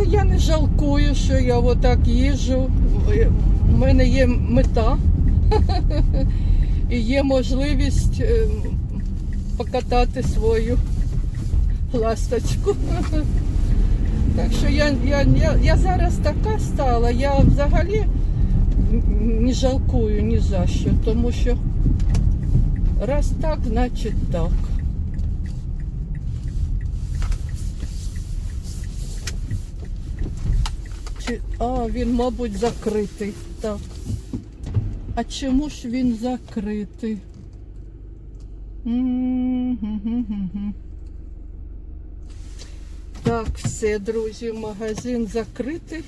Але я не жалкую, що я отак їжджу. У мене є мета і є можливість е, покатати свою ласточку. Так що я, я, я, я зараз така стала, я взагалі не жалкую ні за що, тому що раз так, значить так. Чи... А, він, мабуть, закритий. Так. А чому ж він закритий? Так, все, друзі, магазин закритий.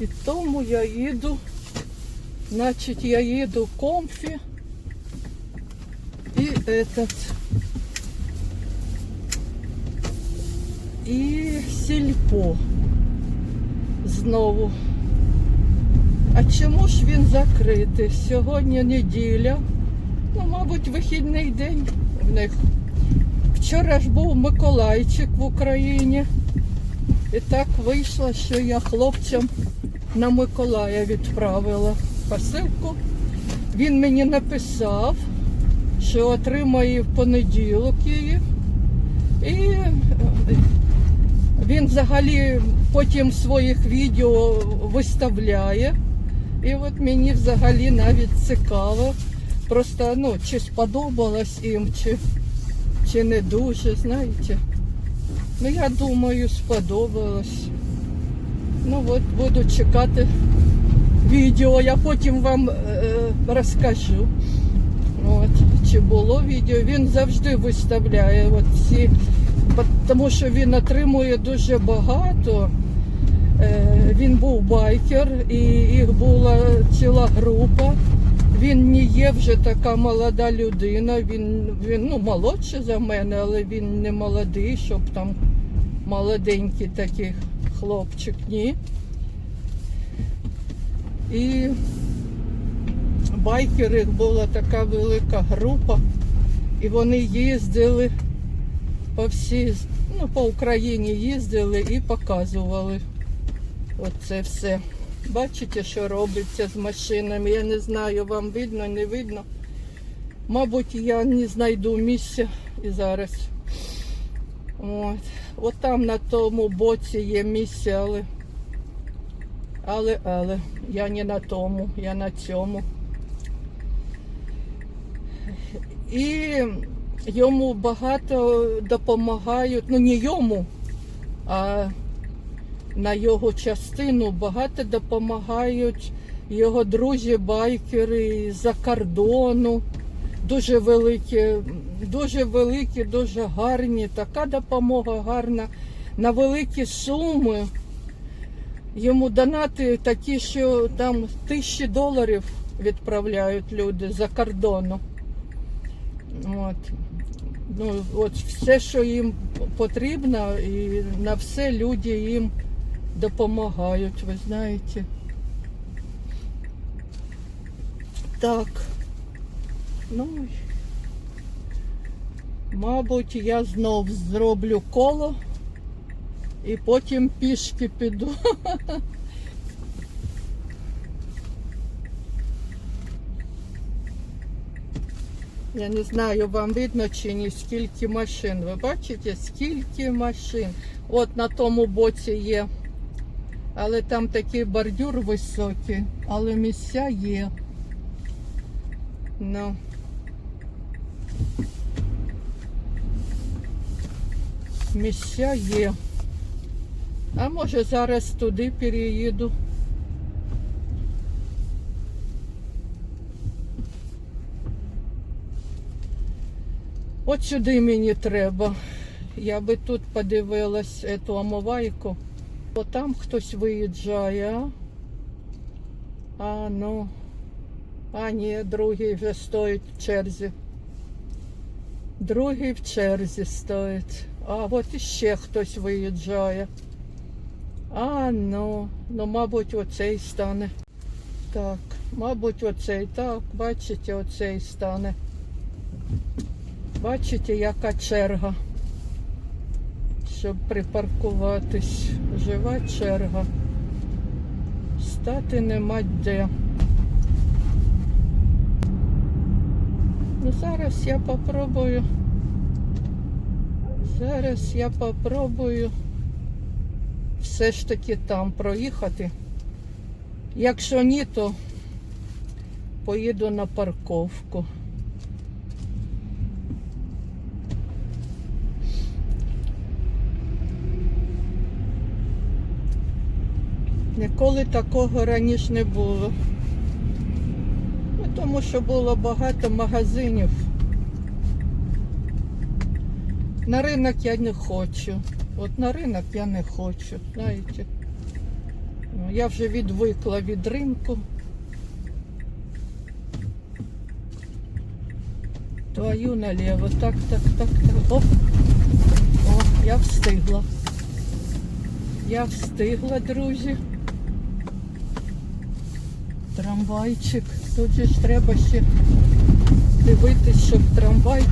І тому я їду. Значить, я їду в комфі. І этот. І сільпо. Знову. А чому ж він закритий? Сьогодні неділя. Ну, мабуть, вихідний день в них. Вчора ж був Миколайчик в Україні. І так вийшло, що я хлопцям на Миколая відправила посилку. Він мені написав, що отримає в понеділок її. І е, він взагалі потім своїх відео виставляє. І от мені взагалі навіть цікаво. Просто ну, чи сподобалось їм, чи, чи не дуже, знаєте. Ну, я думаю, сподобалось. Ну от буду чекати відео, я потім вам е, розкажу. От, чи було відео. Він завжди виставляє от всі, тому що він отримує дуже багато. Е, він був байкер і їх була ціла група. Він не є вже така молода людина. Він, він ну, молодший за мене, але він не молодий, щоб там молоденький такий хлопчик, ні. І байкери була така велика група, і вони їздили по всій, ну, по Україні їздили і показували оце все. Бачите, що робиться з машинами. Я не знаю, вам видно, не видно. Мабуть, я не знайду місця і зараз. От. От там на тому боці є місце, але, але, але я не на тому, я на цьому. І йому багато допомагають, ну не йому, а на його частину багато допомагають його друзі-байкери з-за кордону. Дуже великі, дуже великі, дуже гарні. Така допомога гарна на великі суми. Йому донати такі, що там тисячі доларів відправляють люди за кордону. От. Ну, от все, що їм потрібно, і на все люди їм допомагають, ви знаєте. Так. Ну, мабуть, я знов зроблю коло і потім пішки піду. Я не знаю, вам видно чи ні, скільки машин. Ви бачите, скільки машин. От на тому боці є. Але там такий бордюр високий, але місця є. Ну. Місця є. А може зараз туди переїду. От сюди мені треба. Я би тут подивилась эту омивайку. Бо там хтось виїжджає, а? А, ну. А, ні, другий вже стоїть в черзі. Другий в черзі стоїть. А от іще хтось виїжджає. А, ну, ну, мабуть, оцей стане. Так, мабуть, оцей. Так, бачите, оцей стане. Бачите, яка черга. щоб припаркуватись. Жива черга. Стати нема де. Ну, зараз я попробую. Зараз я попробую все ж таки там проїхати. Якщо ні, то поїду на парковку. Ніколи такого раніше не було. Ну, тому що було багато магазинів. На ринок я не хочу. От на ринок я не хочу, знаєте. Ну, Я вже відвикла від ринку. Твою наліво. Так, так, так, так. Оп. О, я встигла. Я встигла, друзі. Трамвайчик. Тут же ж треба ще дивитись, щоб трамвай.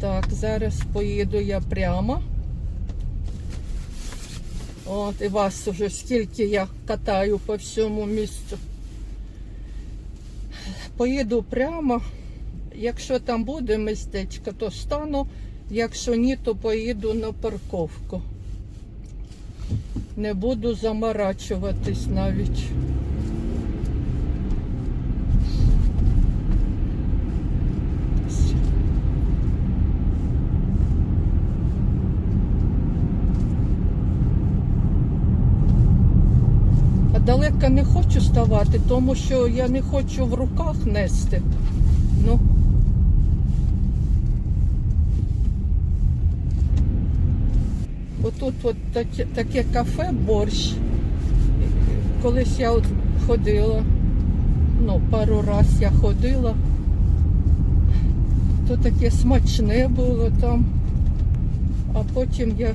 Так, зараз поїду я прямо. От, і вас уже скільки я катаю по всьому місцю. Поїду прямо. Якщо там буде містечко, то стану. Якщо ні, то поїду на парковку. Не буду заморачуватись навіть. А не хочу ставати, тому що я не хочу в руках нести. Ну. Отут от таке, таке кафе борщ. Колись я от ходила, ну, пару раз я ходила. То таке смачне було там. А потім я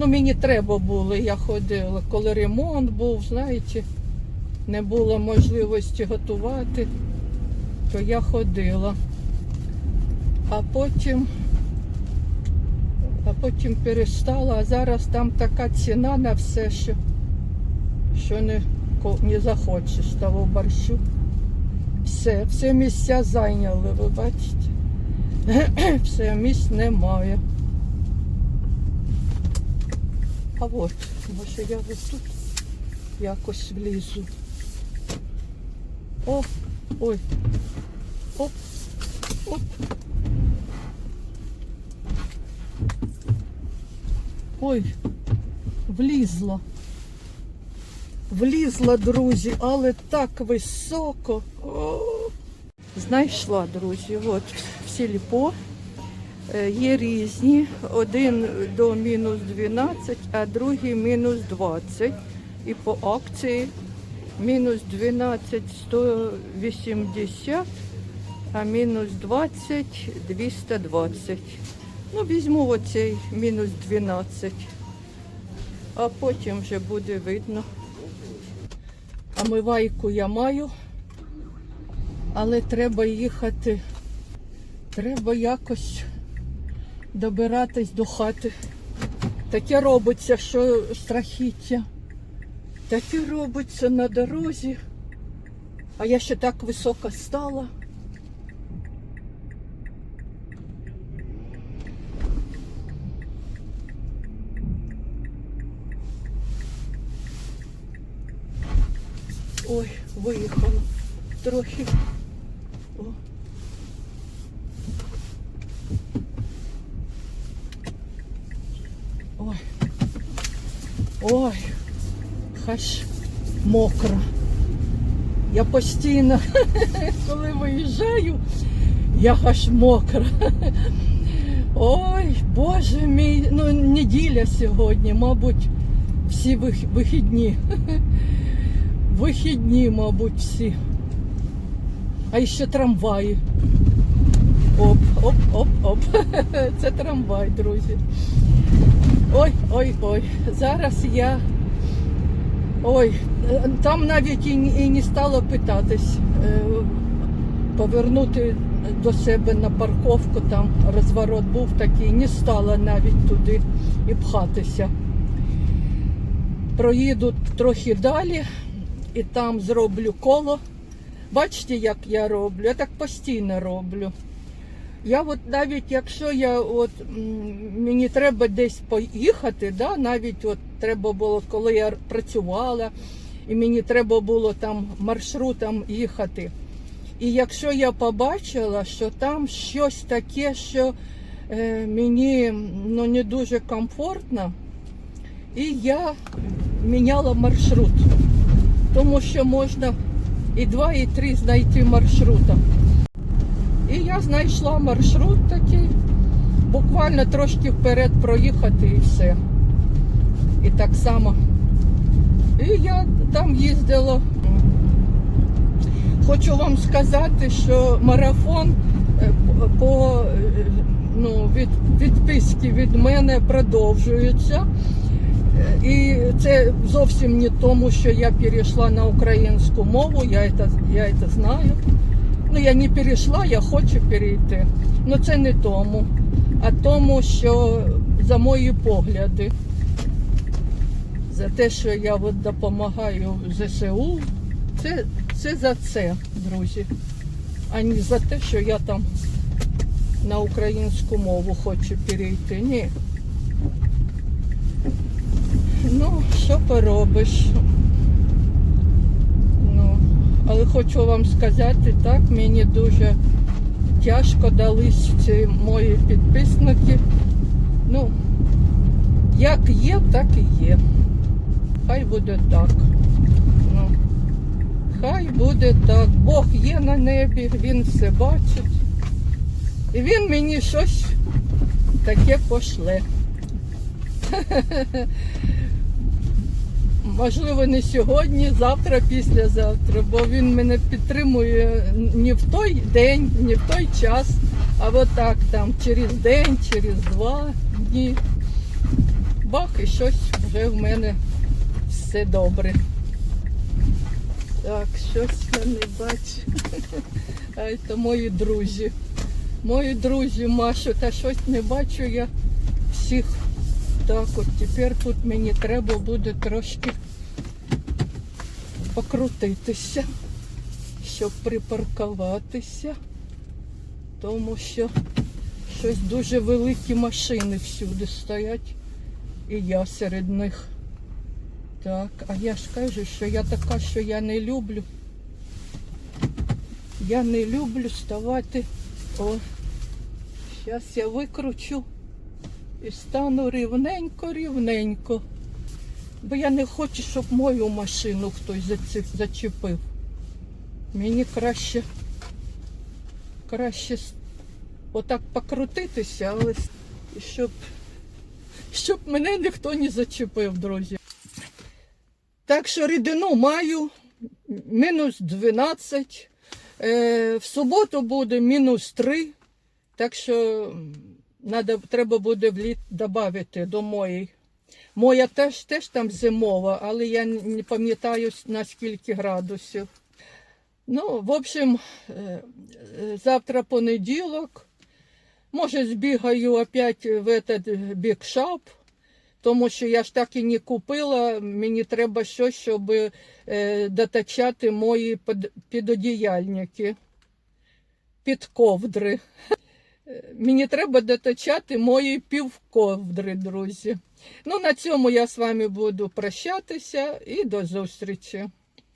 Ну, мені треба було, я ходила. Коли ремонт був, знаєте, не було можливості готувати, то я ходила. А потім, а потім перестала, а зараз там така ціна на все, що, що не, не захочеш того борщу. Все, все місця зайняли, ви бачите. Все, місць немає. А от, може я ось тут якось влізу. О, ой. Оп, оп. Ой, влізла. Влізла, друзі, але так високо. О. Знайшла, друзі, от в сільпо. Е, Є різні, один до мінус 12, а другий мінус 20. І по акції мінус 12 180, а мінус 20 220. Ну, візьму оцей мінус 12, а потім вже буде видно. Омивайку я маю, але треба їхати, треба якось добиратись до хати. Таке робиться, що страхіття. Таке робиться на дорозі. А я ще так високо стала. Ой, виїхала трохи. О. Ой. Ой, хаш мокро. Я постійно, коли виїжджаю, я аж мокра. Ой, Боже мій, ну неділя сьогодні, мабуть, всі вихідні. Вихідні, мабуть, всі. А ще трамваї. Оп, оп, оп, оп. Це трамвай, друзі. Ой, ой, ой. Зараз я. Ой, там навіть і, і не стало питатись. е, Повернути до себе на парковку, там розворот був такий, не стала навіть туди і пхатися. Проїду трохи далі і там зроблю коло. Бачите, як я роблю? Я так постійно роблю. Я от навіть якщо я от мені треба десь поїхати, да, навіть от треба було, коли я працювала, і мені треба було там маршрутом їхати. І якщо я побачила, що там щось таке, що е, мені ну, не дуже комфортно, і я міняла маршрут, тому що можна і два, і три знайти маршрута. І я знайшла маршрут такий, буквально трошки вперед проїхати і все. І так само. І я там їздила. Хочу вам сказати, що марафон е, по е, ну, від, відписки від мене продовжується. І це зовсім не тому, що я перейшла на українську мову, я це, я це знаю. Ну, я не перейшла, я хочу перейти. Ну це не тому, а тому, що за мої погляди, за те, що я от допомагаю ЗСУ, це, це за це, друзі, а не за те, що я там на українську мову хочу перейти. Ні. Ну, що поробиш? Але хочу вам сказати, так, мені дуже тяжко дались ці мої підписники. Ну, як є, так і є. Хай буде так. Ну, хай буде так. Бог є на небі, він все бачить. І він мені щось таке пошле. Можливо, не сьогодні, завтра, післязавтра, бо він мене підтримує не в той день, не в той час, а отак там через день, через два дні. Бах, і щось вже в мене все добре. Так, щось я не бачу. Ай, то мої друзі. Мої друзі, Машу, та щось не бачу я всіх. Так, от тепер тут мені треба буде трошки покрутитися, щоб припаркуватися, тому що щось дуже великі машини всюди стоять, і я серед них. Так, а я ж кажу, що я така, що я не люблю. Я не люблю ставати. О, зараз я викручу і стану рівненько-рівненько. Бо я не хочу, щоб мою машину хтось зачепив. Мені краще, краще отак покрутитися, але щоб, щоб мене ніхто не зачепив, друзі. Так що рідину маю мінус 12. Е, в суботу буде мінус 3. Так що надо, треба буде вліт додати до моєї. Моя теж, теж там зимова, але я не пам'ятаю на скільки градусів. Ну, в общем, е, е, завтра понеділок. Може, збігаю опять в этот бікшап, тому що я ж так і не купила. Мені треба щось, щоб е, дотачати мої підодіяльники, під ковдри. Е, Мені треба дотачати мої півковдри, друзі. Ну, на цьому я з вами буду прощатися і до зустрічі.